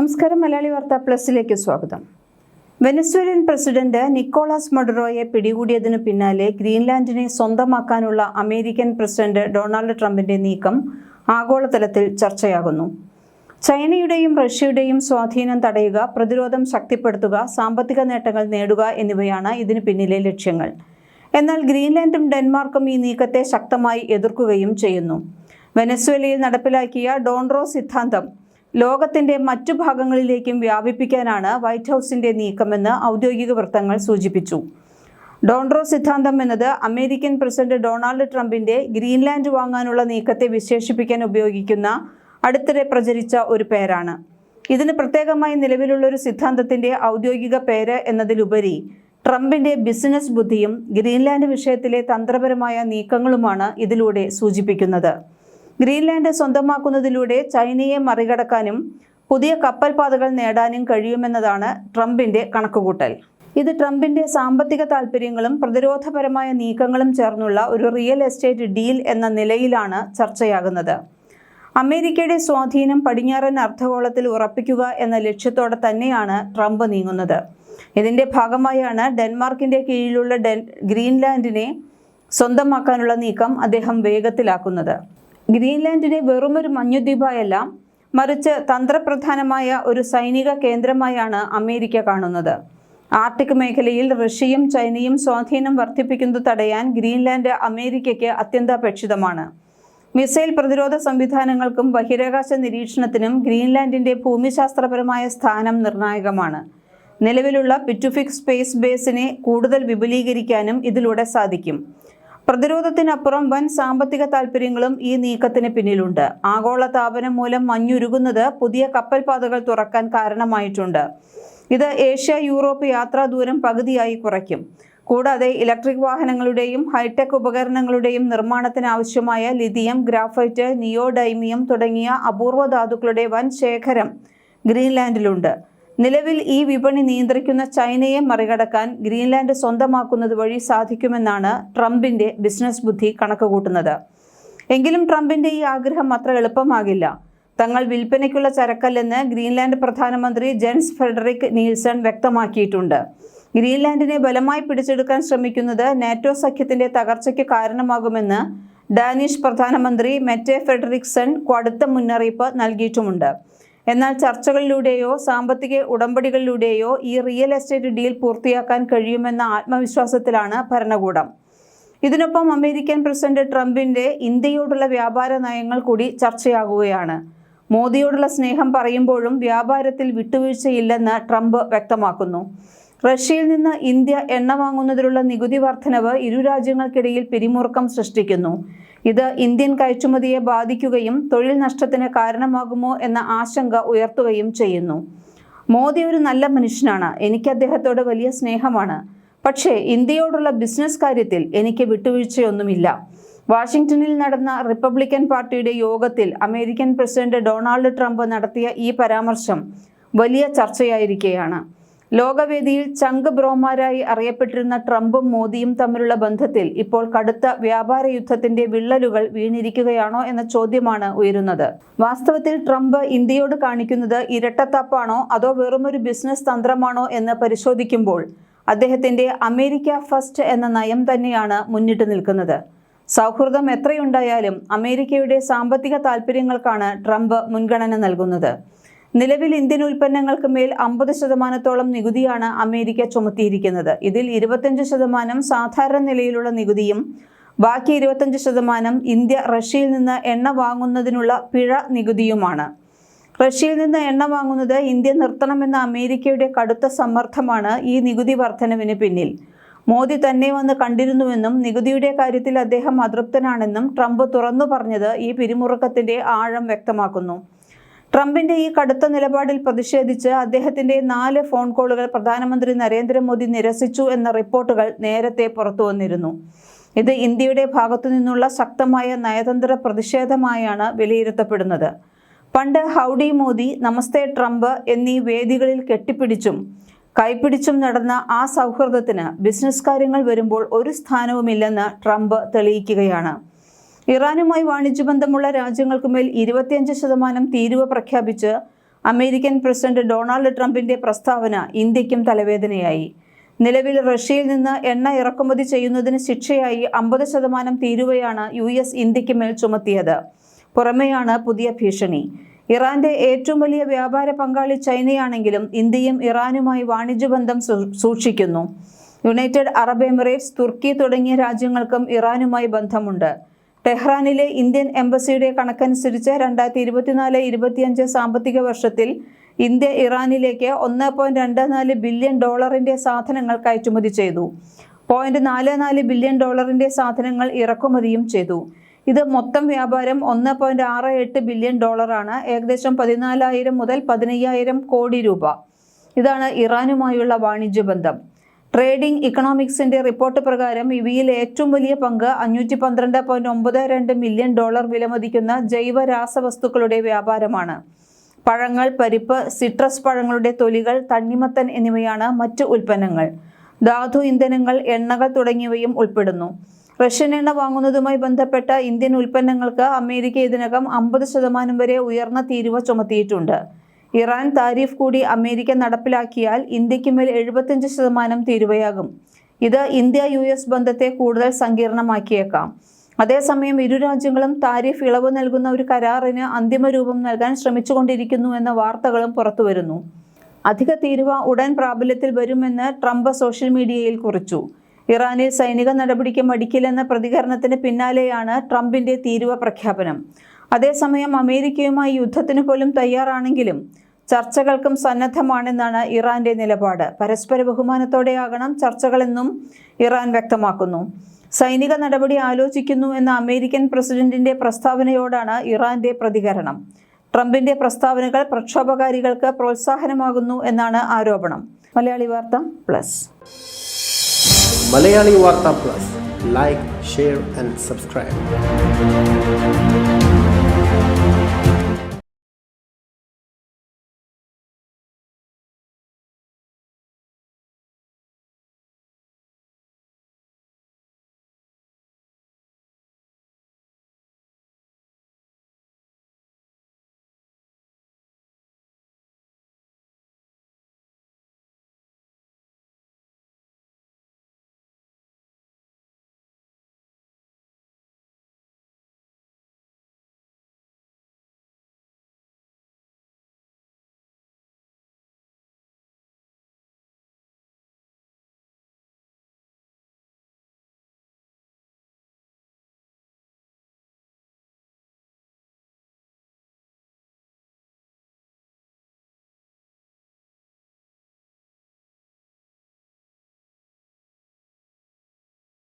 നമസ്കാരം മലയാളി വാർത്ത പ്ലസിലേക്ക് സ്വാഗതം. വെനസ്വേലിയൻ പ്രസിഡന്റ് നിക്കോളാസ് മഡുറോയെ പിടികൂടിയതിനു പിന്നാലെ ഗ്രീൻലാൻഡിനെ സ്വന്തമാക്കാനുള്ള അമേരിക്കൻ പ്രസിഡന്റ് ഡൊണാൾഡ് ട്രംപിന്റെ നീക്കം ആഗോളതലത്തിൽ ചർച്ചയാകുന്നു. ചൈനയുടെയും റഷ്യയുടെയും സ്വാധീനം തടയുക പ്രതിരോധം ശക്തിപ്പെടുത്തുക സാമ്പത്തിക നേട്ടങ്ങൾ നേടുക എന്നിവയാണ് ഇതിനു പിന്നിലെ ലക്ഷ്യങ്ങൾ. എന്നാൽ ഗ്രീൻലാൻഡും ഡെൻമാർക്കും ഈ നീക്കത്തെ ശക്തമായി എതിർക്കുകയും ചെയ്യുന്നു. വെനസ്വേലയിൽ നടപ്പിലാക്കിയ ഡോൺറോ സിദ്ധാന്തം ലോകത്തിന്റെ മറ്റു ഭാഗങ്ങളിലേക്കും വ്യാപിപ്പിക്കാനാണ് വൈറ്റ് ഹൗസിന്റെ നീക്കമെന്ന് ഔദ്യോഗിക വൃത്തങ്ങൾ സൂചിപ്പിച്ചു. ഡോൺറോ സിദ്ധാന്തം എന്നത് അമേരിക്കൻ പ്രസിഡന്റ് ഡൊണാൾഡ് ട്രംപിന്റെ ഗ്രീൻലാൻഡ് വാങ്ങാനുള്ള നീക്കത്തെ വിശേഷിപ്പിക്കാൻ ഉപയോഗിക്കുന്ന അടുത്തിടെ പ്രചരിച്ച ഒരു പേരാണ്. ഇതിന് പ്രത്യേകമായി നിലവിലുള്ള ഒരു സിദ്ധാന്തത്തിന്റെ ഔദ്യോഗിക പേര് എന്നതിലുപരി ട്രംപിന്റെ ബിസിനസ് ബുദ്ധിയും ഗ്രീൻലാൻഡ് വിഷയത്തിലെ തന്ത്രപരമായ നീക്കങ്ങളുമാണ് ഇതിലൂടെ സൂചിപ്പിക്കുന്നത്. ഗ്രീൻലാൻഡ് സ്വന്തമാക്കുന്നതിലൂടെ ചൈനയെ മറികടക്കാനും പുതിയ കപ്പൽ പാതകൾ നേടാനും കഴിയുമെന്നതാണ് ട്രംപിന്റെ കണക്കുകൂട്ടൽ. ഇത് ട്രംപിന്റെ സാമ്പത്തിക താൽപ്പര്യങ്ങളും പ്രതിരോധപരമായ നീക്കങ്ങളും ചേർന്നുള്ള ഒരു റിയൽ എസ്റ്റേറ്റ് ഡീൽ എന്ന നിലയിലാണ് ചർച്ചയാകുന്നത്. അമേരിക്കയുടെ സ്വാധീനം പടിഞ്ഞാറൻ അർദ്ധഗോളത്തിൽ ഉറപ്പിക്കുക എന്ന ലക്ഷ്യത്തോടെ തന്നെയാണ് ട്രംപ് നീങ്ങുന്നത്. ഇതിന്റെ ഭാഗമായാണ് ഡെൻമാർക്കിന്റെ കീഴിലുള്ള ഡെൻ ഗ്രീൻലാൻഡിനെ സ്വന്തമാക്കാനുള്ള നീക്കം അദ്ദേഹം വേഗത്തിലാക്കുന്നത്. ഗ്രീൻലാൻഡിനെ വെറുമൊരു മഞ്ഞുദ്വീപായല്ല മറിച്ച് തന്ത്രപ്രധാനമായ ഒരു സൈനിക കേന്ദ്രമായാണ് അമേരിക്ക കാണുന്നത്. ആർട്ടിക് മേഖലയിൽ റഷ്യയും ചൈനയും സ്വാധീനം വർദ്ധിപ്പിക്കുന്നത് തടയാൻ ഗ്രീൻലാൻഡ് അമേരിക്കയ്ക്ക് അത്യന്താപേക്ഷിതമാണ്. മിസൈൽ പ്രതിരോധ സംവിധാനങ്ങൾക്കും ബഹിരാകാശ നിരീക്ഷണത്തിനും ഗ്രീൻലാൻഡിന്റെ ഭൂമിശാസ്ത്രപരമായ സ്ഥാനം നിർണായകമാണ്. നിലവിലുള്ള പിറ്റുഫിക് സ്പേസ് ബേസിനെ കൂടുതൽ വിപുലീകരിക്കാനും ഇതിലൂടെ സാധിക്കും. പ്രതിരോധത്തിനപ്പുറം വൻ സാമ്പത്തിക താൽപ്പര്യങ്ങളും ഈ നീക്കത്തിന് പിന്നിലുണ്ട്. ആഗോള താപനം മൂലം മഞ്ഞുരുകുന്നത് പുതിയ കപ്പൽപാതകൾ തുറക്കാൻ കാരണമായിട്ടുണ്ട്. ഇത് ഏഷ്യ യൂറോപ്പ് യാത്രാ ദൂരം പകുതിയായി കുറയ്ക്കും. കൂടാതെ ഇലക്ട്രിക് വാഹനങ്ങളുടെയും ഹൈടെക് ഉപകരണങ്ങളുടെയും നിർമ്മാണത്തിന് ആവശ്യമായ ലിഥിയം ഗ്രാഫൈറ്റ് നിയോഡൈമിയം തുടങ്ങിയ അപൂർവ ധാതുക്കളുടെ വൻ ശേഖരം ഗ്രീൻലാൻഡിലുണ്ട്. നിലവിൽ ഈ വിപണി നിയന്ത്രിക്കുന്ന ചൈനയെ മറികടക്കാൻ ഗ്രീൻലാൻഡ് സ്വന്തമാക്കുന്നത് വഴി സാധിക്കുമെന്നാണ് ട്രംപിന്റെ ബിസിനസ് ബുദ്ധി കണക്കുകൂട്ടുന്നത്. എങ്കിലും ട്രംപിന്റെ ഈ ആഗ്രഹം അത്ര എളുപ്പമാകില്ല. തങ്ങൾ വിൽപ്പനയ്ക്കുള്ള ചരക്കല്ലെന്ന് ഗ്രീൻലാൻഡ് പ്രധാനമന്ത്രി ജെൻസ് ഫെഡറിക് നീൽസൺ വ്യക്തമാക്കിയിട്ടുണ്ട്. ഗ്രീൻലാൻഡിനെ ബലമായി പിടിച്ചെടുക്കാൻ ശ്രമിക്കുന്നത് നാറ്റോ സഖ്യത്തിന്റെ തകർച്ചയ്ക്ക് കാരണമാകുമെന്ന് ഡാനിഷ് പ്രധാനമന്ത്രി മെറ്റെ ഫെഡറിക്സൺ കടുത്ത മുന്നറിയിപ്പ് നൽകിയിട്ടുമുണ്ട്. എന്നാൽ ചർച്ചകളിലൂടെയോ സാമ്പത്തിക ഉടമ്പടികളിലൂടെയോ ഈ റിയൽ എസ്റ്റേറ്റ് ഡീൽ പൂർത്തിയാക്കാൻ കഴിയുമെന്ന ആത്മവിശ്വാസത്തിലാണ് ഭരണകൂടം. ഇതിനൊപ്പം അമേരിക്കൻ പ്രസിഡന്റ് ട്രംപിന്റെ ഇന്ത്യയോടുള്ള വ്യാപാര നയങ്ങൾ കൂടി ചർച്ചയാകുകയാണ്. മോദിയോടുള്ള സ്നേഹം പറയുമ്പോഴും വ്യാപാരത്തിൽ വിട്ടുവീഴ്ചയില്ലെന്ന് ട്രംപ് വ്യക്തമാക്കുന്നു. റഷ്യയിൽ നിന്ന് ഇന്ത്യ എണ്ണ വാങ്ങുന്നതിലുള്ള നികുതി വർധനവ് ഇരു രാജ്യങ്ങൾക്കിടയിൽ പിരിമുറുക്കം സൃഷ്ടിക്കുന്നു. ഇത് ഇന്ത്യൻ കയറ്റുമതിയെ ബാധിക്കുകയും തൊഴിൽ നഷ്ടത്തിന് കാരണമാകുമോ എന്ന ആശങ്ക ഉയർത്തുകയും ചെയ്യുന്നു. മോദി ഒരു നല്ല മനുഷ്യനാണ്. എനിക്ക് അദ്ദേഹത്തോട് വലിയ സ്നേഹമാണ്. പക്ഷേ ഇന്ത്യയോടുള്ള ബിസിനസ് കാര്യത്തിൽ എനിക്ക് വിട്ടുവീഴ്ചയൊന്നുമില്ല. വാഷിംഗ്ടണിൽ നടന്ന റിപ്പബ്ലിക്കൻ പാർട്ടിയുടെ യോഗത്തിൽ അമേരിക്കൻ പ്രസിഡന്റ് ഡൊണാൾഡ് ട്രംപ് നടത്തിയ ഈ പരാമർശം വലിയ ചർച്ചയായിരിക്കെയാണ് ലോകവേദിയിൽ ചങ്ക് ബ്രോമാരായി അറിയപ്പെട്ടിരുന്ന ട്രംപും മോദിയും തമ്മിലുള്ള ബന്ധത്തിൽ ഇപ്പോൾ കടുത്ത വ്യാപാര യുദ്ധത്തിന്റെ വിള്ളലുകൾ വീണിരിക്കുകയാണോ എന്ന ചോദ്യമാണ് ഉയരുന്നത്. വാസ്തവത്തിൽ ട്രംപ് ഇന്ത്യയോട് കാണിക്കുന്നത് ഇരട്ടത്താപ്പാണോ അതോ വെറുമൊരു ബിസിനസ് തന്ത്രമാണോ എന്ന് പരിശോധിക്കുമ്പോൾ അദ്ദേഹത്തിന്റെ അമേരിക്ക ഫസ്റ്റ് എന്ന നയം തന്നെയാണ് മുന്നിട്ട് നിൽക്കുന്നത്. സൗഹൃദം എത്രയുണ്ടായാലും അമേരിക്കയുടെ സാമ്പത്തിക താൽപ്പര്യങ്ങൾക്കാണ് ട്രംപ് മുൻഗണന നൽകുന്നത്. നിലവിൽ ഇന്ത്യൻ ഉൽപ്പന്നങ്ങൾക്ക് മേൽ അമ്പത് ശതമാനത്തോളം നികുതിയാണ് അമേരിക്ക ചുമത്തിയിരിക്കുന്നത്. ഇതിൽ ഇരുപത്തഞ്ച് ശതമാനം സാധാരണ നിലയിലുള്ള നികുതിയും ബാക്കി ഇരുപത്തഞ്ച് ശതമാനം ഇന്ത്യ റഷ്യയിൽ നിന്ന് എണ്ണ വാങ്ങുന്നതിനുള്ള പിഴ നികുതിയുമാണ്. റഷ്യയിൽ നിന്ന് എണ്ണ വാങ്ങുന്നത് ഇന്ത്യ നിർത്തണമെന്ന അമേരിക്കയുടെ കടുത്ത സമ്മർദ്ദമാണ് ഈ നികുതി വർധനവിന് പിന്നിൽ. മോദി തന്നെ വന്ന് കണ്ടിരുന്നുവെന്നും നികുതിയുടെ കാര്യത്തിൽ അദ്ദേഹം അതൃപ്തനാണെന്നും ട്രംപ് തുറന്നു പറഞ്ഞത് ഈ പിരിമുറുക്കത്തിന്റെ ആഴം വ്യക്തമാക്കുന്നു. ട്രംപിന്റെ ഈ കടുത്ത നിലപാടിൽ പ്രതിഷേധിച്ച് അദ്ദേഹത്തിന്റെ നാല് ഫോൺ കോളുകൾ പ്രധാനമന്ത്രി നരേന്ദ്രമോദി നിരസിച്ചു എന്ന റിപ്പോർട്ടുകൾ നേരത്തെ പുറത്തു വന്നിരുന്നു. ഇത് ഇന്ത്യയുടെ ഭാഗത്തു നിന്നുള്ള ശക്തമായ നയതന്ത്ര പ്രതിഷേധമായാണ് വിലയിരുത്തപ്പെടുന്നത്. പണ്ട് ഹൗഡി മോദി നമസ്തേ ട്രംപ് എന്നീ വേദികളിൽ കെട്ടിപ്പിടിച്ചും കൈപ്പിടിച്ചും നടന്ന ആ സൗഹൃദത്തിന് ബിസിനസ് കാര്യങ്ങൾ വരുമ്പോൾ ഒരു സ്ഥാനവുമില്ലെന്ന് ട്രംപ് തെളിയിക്കുകയാണ്. ഇറാനുമായി വാണിജ്യബന്ധമുള്ള രാജ്യങ്ങൾക്കുമേൽ ഇരുപത്തിയഞ്ച് ശതമാനം തീരുവ പ്രഖ്യാപിച്ച് അമേരിക്കൻ പ്രസിഡന്റ് ഡൊണാൾഡ് ട്രംപിന്റെ പ്രസ്താവന ഇന്ത്യക്കും തലവേദനയായി. നിലവിൽ റഷ്യയിൽ നിന്ന് എണ്ണ ഇറക്കുമതി ചെയ്യുന്നതിന് ശിക്ഷയായി അമ്പത് ശതമാനം തീരുവയാണ് യു എസ് ഇന്ത്യയ്ക്ക് മേൽ ചുമത്തിയത്. പുറമെയാണ് പുതിയ ഭീഷണി. ഇറാന്റെ ഏറ്റവും വലിയ വ്യാപാര പങ്കാളി ചൈനയാണെങ്കിലും ഇന്ത്യയും ഇറാനുമായി വാണിജ്യബന്ധം ബന്ധം സൂക്ഷിക്കുന്നു. യുണൈറ്റഡ് അറബ് എമിറേറ്റ്സ് തുർക്കി തുടങ്ങിയ രാജ്യങ്ങൾക്കും ഇറാനുമായി ബന്ധമുണ്ട്. ടെഹ്റാനിലെ ഇന്ത്യൻ എംബസിയുടെ കണക്കനുസരിച്ച് രണ്ടായിരത്തി ഇരുപത്തിനാല് ഇരുപത്തിയഞ്ച് സാമ്പത്തിക വർഷത്തിൽ ഇന്ത്യ ഇറാനിലേക്ക് ഒന്ന് പോയിന്റ് രണ്ട് നാല് ബില്യൺ ഡോളറിന്റെ സാധനങ്ങൾ കയറ്റുമതി ചെയ്തു. പോയിന്റ് നാല് നാല് ബില്യൺ ഡോളറിന്റെ സാധനങ്ങൾ ഇറക്കുമതിയും ചെയ്തു. ഇത് മൊത്തം വ്യാപാരം ഒന്ന് പോയിന്റ് ആറ് എട്ട് ബില്യൺ ഡോളറാണ്. ഏകദേശം പതിനാലായിരം മുതൽ പതിനയ്യായിരം കോടി രൂപ. ഇതാണ് ഇറാനുമായുള്ള വാണിജ്യ ബന്ധം. ട്രേഡിംഗ് ഇക്കണോമിക്സിന്റെ റിപ്പോർട്ട് പ്രകാരം ഇവയിൽ ഏറ്റവും വലിയ പങ്ക് അഞ്ഞൂറ്റി പന്ത്രണ്ട് പോയിന്റ് ഒമ്പത് രണ്ട് മില്യൺ ഡോളർ വിലമതിക്കുന്ന ജൈവ രാസവസ്തുക്കളുടെ വ്യാപാരമാണ്. പഴങ്ങൾ പരിപ്പ് സിട്രസ് പഴങ്ങളുടെ തൊലികൾ തണ്ണിമത്തൻ എന്നിവയാണ് മറ്റ് ഉൽപ്പന്നങ്ങൾ. ധാതു ഇന്ധനങ്ങൾ എണ്ണകൾ തുടങ്ങിയവയും ഉൾപ്പെടുന്നു. റഷ്യൻ എണ്ണ വാങ്ങുന്നതുമായി ബന്ധപ്പെട്ട ഇന്ത്യൻ ഉൽപ്പന്നങ്ങൾക്ക് അമേരിക്ക ഇതിനകം അമ്പത് ശതമാനം വരെ ഉയർന്ന തീരുവ ചുമത്തിയിട്ടുണ്ട്. ഇറാൻ താരിഫ് കൂടി അമേരിക്ക നടപ്പിലാക്കിയാൽ ഇന്ത്യയ്ക്ക് മേൽ എഴുപത്തിയഞ്ച് ശതമാനം തീരുവയാകും. ഇത് ഇന്ത്യ യു എസ് ബന്ധത്തെ കൂടുതൽ സങ്കീർണമാക്കിയേക്കാം. അതേസമയം ഇരു രാജ്യങ്ങളും താരിഫ് ഇളവ് നൽകുന്ന ഒരു കരാറിന് അന്തിമ രൂപം നൽകാൻ ശ്രമിച്ചുകൊണ്ടിരിക്കുന്നു എന്ന വാർത്തകളും പുറത്തുവരുന്നു. അധിക തീരുവ ഉടൻ പ്രാബല്യത്തിൽ വരുമെന്ന് ട്രംപ് സോഷ്യൽ മീഡിയയിൽ കുറിച്ചു. ഇറാനിൽ സൈനിക നടപടിക്ക് മടിക്കില്ലെന്ന പ്രതികരണത്തിന് പിന്നാലെയാണ് ട്രംപിന്റെ തീരുവ പ്രഖ്യാപനം. അതേസമയം അമേരിക്കയുമായി യുദ്ധത്തിന് പോലും തയ്യാറാണെങ്കിലും ചർച്ചകൾക്കും സന്നദ്ധമാണെന്നാണ് ഇറാന്റെ നിലപാട്. പരസ്പര ബഹുമാനത്തോടെയാകണം ചർച്ചകളെന്നും ഇറാൻ വ്യക്തമാക്കുന്നു. സൈനിക നടപടി ആലോചിക്കുന്നു എന്ന അമേരിക്കൻ പ്രസിഡന്റിന്റെ പ്രസ്താവനയോടാണ് ഇറാന്റെ പ്രതികരണം. ട്രംപിന്റെ പ്രസ്താവനകൾ പ്രക്ഷോഭകാരികൾക്ക് പ്രോത്സാഹനമാകുന്നു എന്നാണ് ആരോപണം. മലയാളി വാർത്ത പ്ലസ്. മലയാളി വാർത്ത plus. Like share and subscribe.